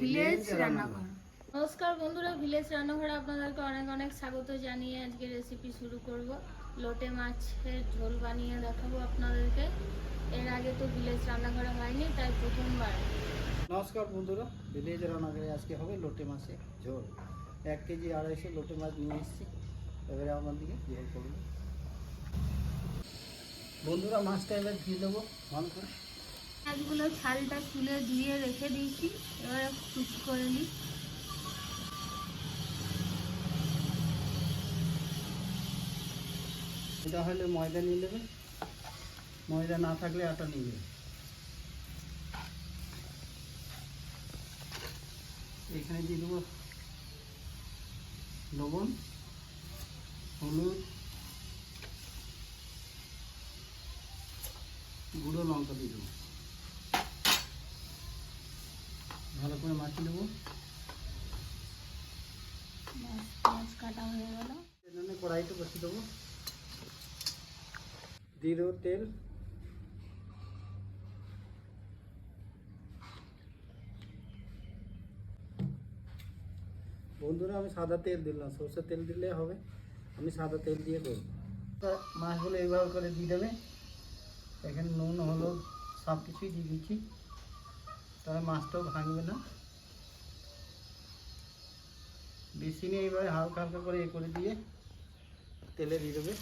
Village রান্নাঘর। নমস্কার বন্ধুরা ভিলেজ রান্নাঘরে আপনাদেরকে অনেক অনেক স্বাগত জানিয়ে আজকে রেসিপি শুরু করব। লোটে মাছের ঝোল বানিয়ে দেখাবো আপনাদেরকে। এর আগে তো ভিলেজ রান্নাঘরে হয়নি তাই প্রথমবার। নমস্কার বন্ধুরা ভিলেজ রান্নাঘরে আজকে হবে লোটে মাছের ঝোল। এক কেজি আড়াইশো লোটে মাছ নিয়ে এসেছি। এবারে আমার দিকে ঝোল করব। বন্ধুরা মাছটা এবার দিয়ে দেবো ভালো করে মাছগুলো ছালটা তুলে দিয়ে রেখে দিয়েছি। এবারে কুচি করে নিই। এটা হলে ময়দা নিয়ে নেবে। ময়দা না থাকলে আটা নিয়ে নেবে। এখানে দিয়ে দেবো লবণ, হলুদ, গুঁড়ো লঙ্কা দিয়ে দেবো। ভালো করে মাখিয়ে নেব। মাছ মাছ কাটা হয়ে গেল। এখানে কড়াইটা বসিয়ে দেবো। দিয়ে দেবো তেল। বন্ধুরা আমি সাদা তেল দিলাম। সরষের তেল দিলে হবে। আমি সাদা তেল দিয়ে দেবো। তা মাছগুলো এইভাবে করে দিয়ে দেবে। এখানে নুন হলুদ সব কিছুই দিয়ে দিচ্ছি। তাহলে মাছটাও ভাঙবে না। বেশি নিয়ে এইভাবে হালকা হালকা করে এ করে দিয়ে তেলে দিয়ে দেবে।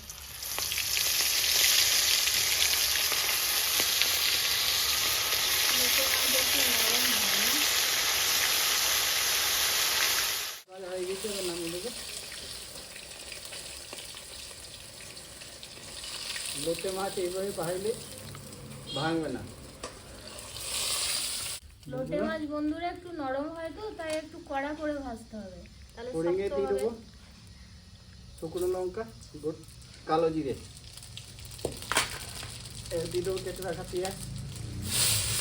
হয়ে গেছে, এবার নামিয়ে দেবো। মাছ এইভাবে ভাজলে ভাঙবে না। লোটে মাছ বন্ধুরা একটু নরম হয় তো তাই একটু কড়া করে ভাজতে হবে। তাহলে দিয়ে দেবো শুকনো লঙ্কা কালো জিরে। এবার দিয়ে দেবো কেটে রাখা পেঁয়াজ।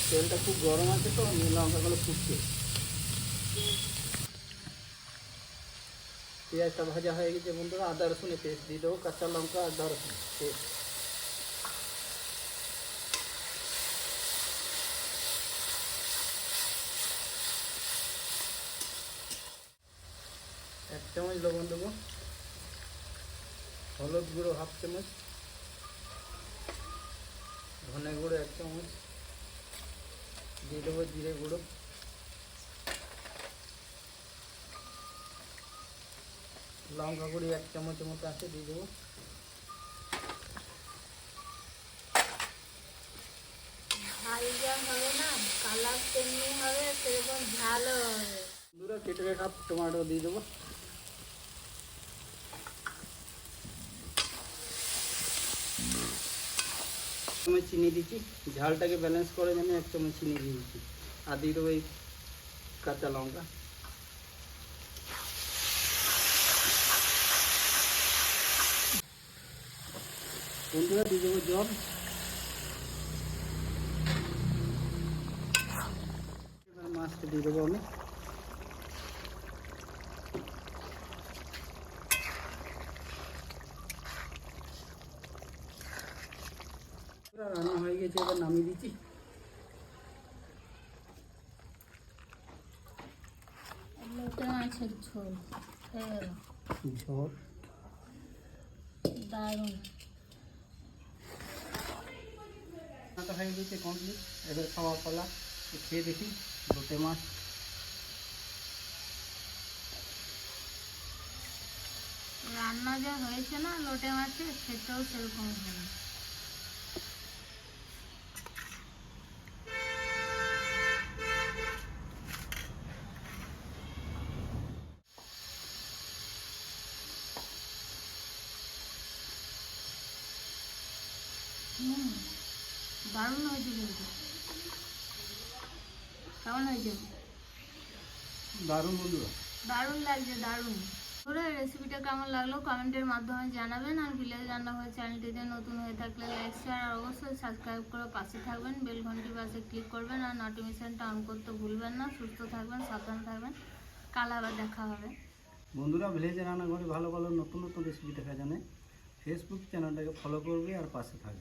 তেলটা খুব গরম আছে তো লঙ্কাগুলো ফুটছে পেঁয়াজটা ভাজা হয়ে গেছে বন্ধুরা আদা রসুনের পেস্ট দিয়ে দেবো কাঁচা লঙ্কা আদা রসুন পেস্ট। চামচ লবণ দেবো। হলুদ গুঁড়ো হাফ চামচ। ধনে গুঁড়ো এক চামচ। দিয়ে দেবো জিরে গুঁড়ো। লঙ্কা গুঁড়ি এক চামচের মতো আছে দিয়ে দেবো। কালার তেমনি হবে সেরকম ঝালও হবে। বন্ধুরা কেটে রাখা টমেটো দিয়ে দেবো। চামচ চিনি দিচ্ছি ঝালটাকে ব্যালেন্স করে জন্য এক চামচ চিনি দিয়ে দিচ্ছি আর দিয়ে দেবো এই কাঁচা লঙ্কা। বন্ধুরা, দিয়ে দেবো জল। মাছটা দিয়ে দেবো আমি। রান্না হয়ে গেছে এবার নামিয়ে দিচ্ছি। লোটে মাছের ঝোল। হয়ে। ঝোল। দারুণ। রান্নাটা হয়ে গেছে কমপ্লিট এবার খাওয়া পালা খেয়ে দেখি লোটে মাছ। রান্না যা হয়েছে না লোটে মাছের সেটাও সেরকম হবে দারুণ হয়েছে কিন্তু। কেমন হয়েছে? দারুণ বন্ধুরা দারুণ লাগছে দারুণ। পুরো রেসিপিটা কেমন লাগল কমেন্টের মাধ্যমে জানাবেন আর ভিলেজ রান্নাঘর চ্যানেলটিতে নতুন হয়ে থাকলে লাইক শেয়ার আর অবশ্যই সাবস্ক্রাইব করে পাশে থাকবেন। বেল ঘন্টির পাশে ক্লিক করবেন আর নোটিফিকেশনটা অন করতে ভুলবেন না। সুস্থ থাকবেন সাবধানে থাকবেন। কাল আবার দেখা হবে। বন্ধুরা ভিলেজ রান্নাঘরে ভালো ভালো নতুন নতুন রেসিপি দেখা জানে ফেসবুক চ্যানেলটাকে ফলো করবে আর পাশে থাকবে।